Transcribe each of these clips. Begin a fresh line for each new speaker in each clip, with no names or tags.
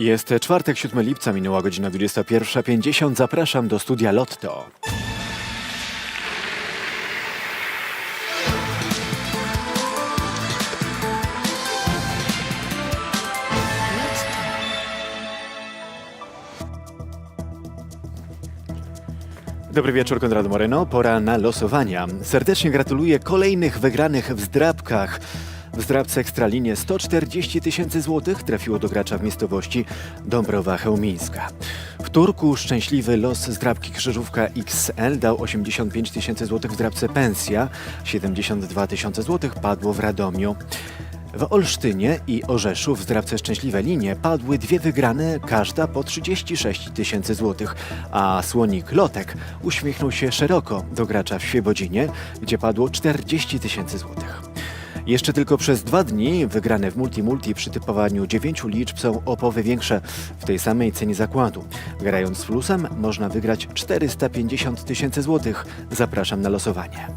Jest czwartek, 7 lipca, minęła godzina 21.50. Zapraszam do studia Lotto. Dobry wieczór, Konrad Moreno. Pora na losowania. Serdecznie gratuluję kolejnych wygranych w zdrabkach. W zdrabce Ekstralinie 140 tysięcy złotych trafiło do gracza w miejscowości Dąbrowa Chełmińska. W Turku szczęśliwy los zdrabki Krzyżówka XL dał 85 tysięcy złotych w zdrabce Pensja. 72 tysiące złotych padło w Radomiu. W Olsztynie i Orzeszu w zdrabce Szczęśliwe Linie padły dwie wygrane, każda po 36 tysięcy złotych, a słonik Lotek uśmiechnął się szeroko do gracza w Świebodzinie, gdzie padło 40 tysięcy złotych. Jeszcze tylko przez dwa dni wygrane w Multi-Multi przy typowaniu dziewięciu liczb są o połowę większe w tej samej cenie zakładu. Grając z plusem można wygrać 450 tysięcy złotych. Zapraszam na losowanie.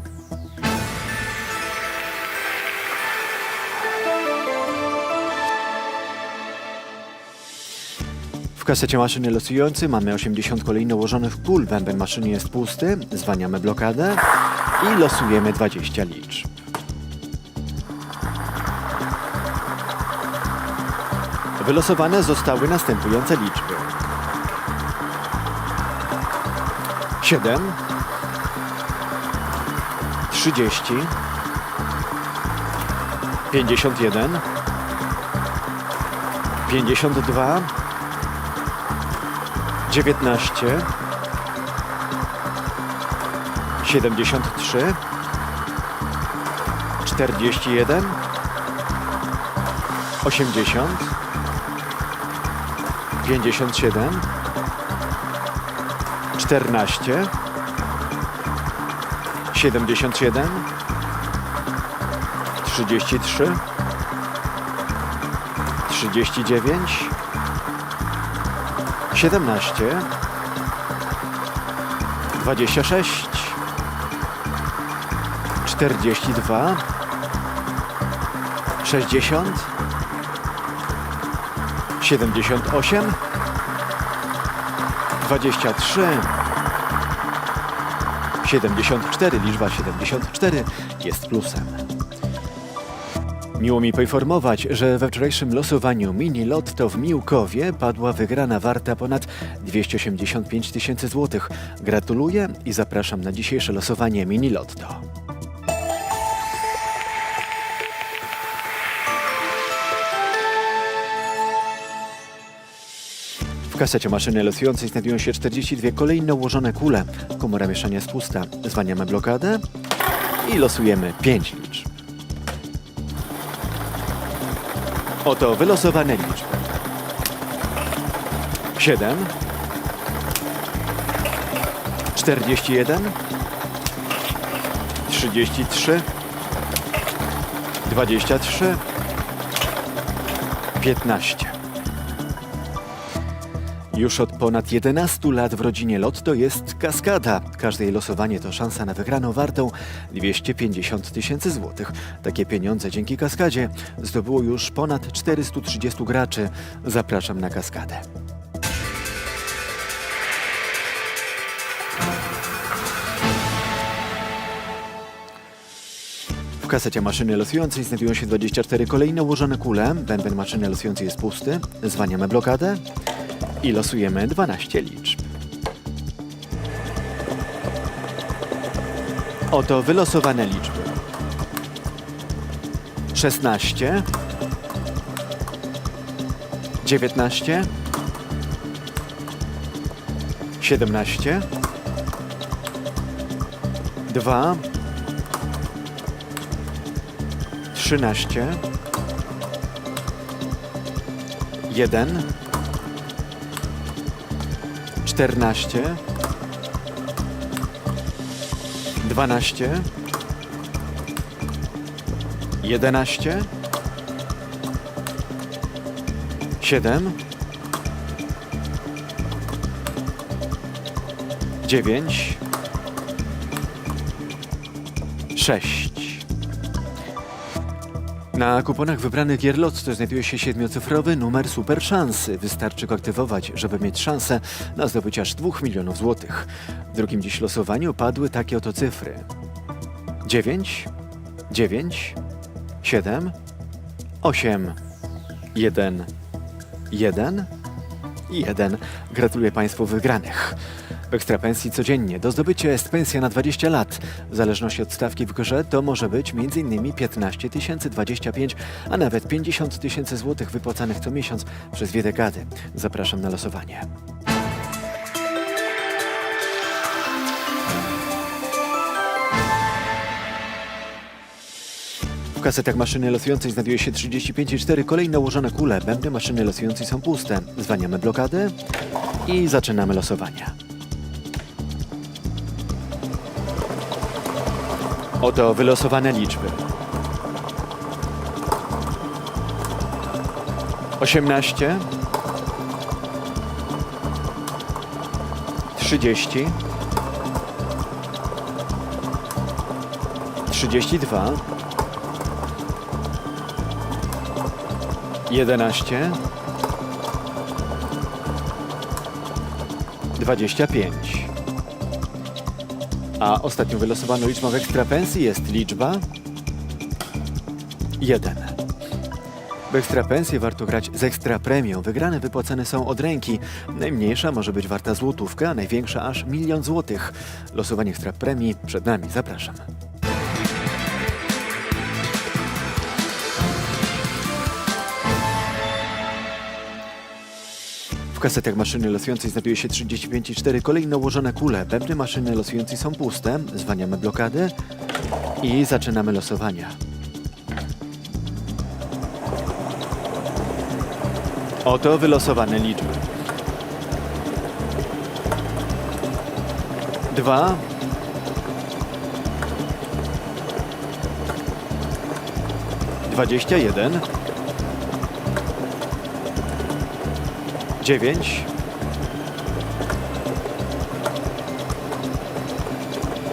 W kasecie maszyny losującej mamy 80 kolejno ułożonych kul. Bęben maszyny jest pusty, zwaniamy blokadę i losujemy 20 liczb. Wylosowane zostały następujące liczby. 7 30 51 52 19 73 41 80 57 14 77 33 39 17 26 42 60 78 23 74, liczba 74 jest plusem. Miło mi poinformować, że we wczorajszym losowaniu mini lotto w Miłkowie padła wygrana warta ponad 285 tysięcy złotych. Gratuluję i zapraszam na dzisiejsze losowanie mini lotto. Kasecie maszyny losującej znajdują się 42 kolejno ułożone kule. Komora mieszania jest pusta. Zwaniamy blokadę i losujemy 5 liczb. Oto wylosowane liczby. 7 41 33 23 15 już od ponad 11 lat w rodzinie Lotto jest kaskada. Każde jej losowanie to szansa na wygraną wartą 250 tysięcy złotych. Takie pieniądze dzięki kaskadzie zdobyło już ponad 430 graczy. Zapraszam na kaskadę. W kasecie maszyny losującej znajdują się 24 kolejne ułożone kule. Bęben maszyny losującej jest pusty. Zwaniamy blokadę i losujemy 12 liczb. Oto wylosowane liczby. 16 19 17 2 13 1 14 12 11 7 9 6 Na kuponach wybranych gier Lotto znajduje się siedmiocyfrowy numer super szansy. Wystarczy go aktywować, żeby mieć szansę na zdobycie aż 2 milionów złotych. W drugim dziś losowaniu padły takie oto cyfry. 9, 9, 7, 8, 1, 1 i 1. Gratuluję Państwu wygranych. W ekstrapensji codziennie do zdobycia jest pensja na 20 lat. W zależności od stawki w grze to może być m.in. 15 tysięcy, 25, a nawet 50 tysięcy złotych wypłacanych co miesiąc przez dwie dekady. Zapraszam na losowanie. Kasetach maszyny losującej znajduje się 35,4 kolejne ułożone kule. Bębny maszyny losującej są puste. Zwaniamy blokadę i zaczynamy losowanie. Oto wylosowane liczby. 18 30 32 11 25 A ostatnią wylosowaną liczbą w ekstrapensji jest liczba 1. W ekstrapensję warto grać z ekstra premią. Wygrane wypłacane są od ręki. Najmniejsza może być warta złotówkę, a największa aż milion złotych. Losowanie ekstra premii przed nami. Zapraszam. kasetach maszyny losującej znajduje się 35 i 4 ułożone kule. Bębny maszyny losującej są puste. Zwaniamy blokady i zaczynamy losowania. Oto wylosowane liczby. 2 21 Dziewięć.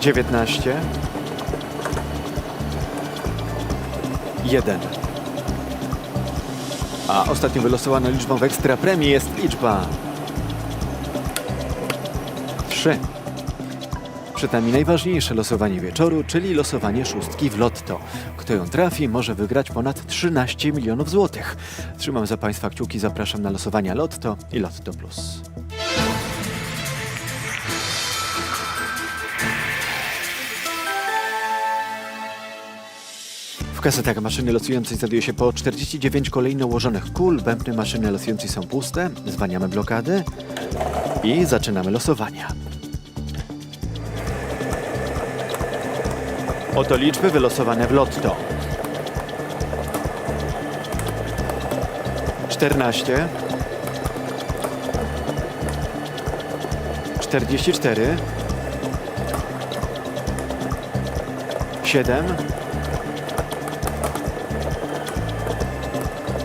Dziewiętnaście. Jeden. A ostatnią wylosowaną liczbą w ekstra premii jest liczba 3. Przed nami najważniejsze losowanie wieczoru, czyli losowanie szóstki w lotto. Kto ją trafi, może wygrać ponad 13 milionów złotych. Trzymam za Państwa kciuki, zapraszam na losowania lotto i lotto plus. W kasetach maszyny losującej znajduje się po 49 kolejno ułożonych kul. Bębny maszyny losującej są puste. Zwaniamy blokadę i zaczynamy losowania. Oto liczby wylosowane w lotto. 14 44 7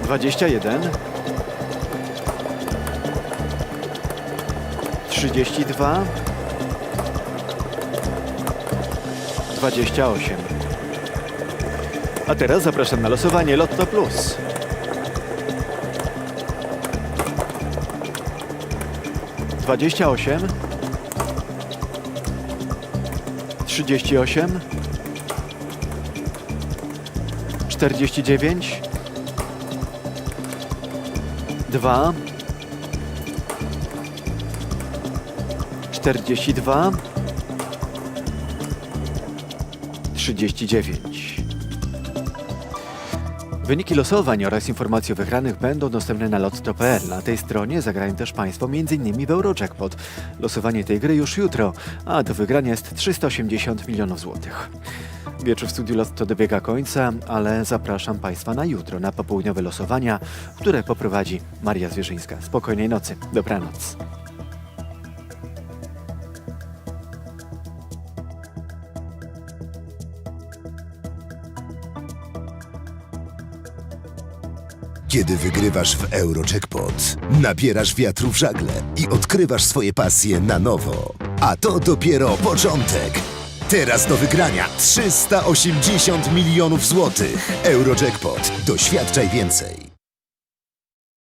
21 32 28 A teraz zapraszam na losowanie Lotto Plus. Dwadzieścia osiem, trzydzieści osiem, czterdzieści dziewięć, dwa, czterdzieści dwa, trzydzieści dziewięć. Wyniki losowań oraz informacje o wygranych będą dostępne na lotto.pl. Na tej stronie zagrają też Państwo m.in. w Eurojackpot. Losowanie tej gry już jutro, a do wygrania jest 380 milionów złotych. Wieczór w studiu Lotto dobiega końca, ale zapraszam Państwa na jutro na popołudniowe losowania, które poprowadzi Maria Zwierzyńska. Spokojnej nocy, dobranoc.
Kiedy wygrywasz w Eurojackpot, nabierasz wiatru w żagle i odkrywasz swoje pasje na nowo. A to dopiero początek. Teraz do wygrania 380 milionów złotych. Eurojackpot. Doświadczaj więcej.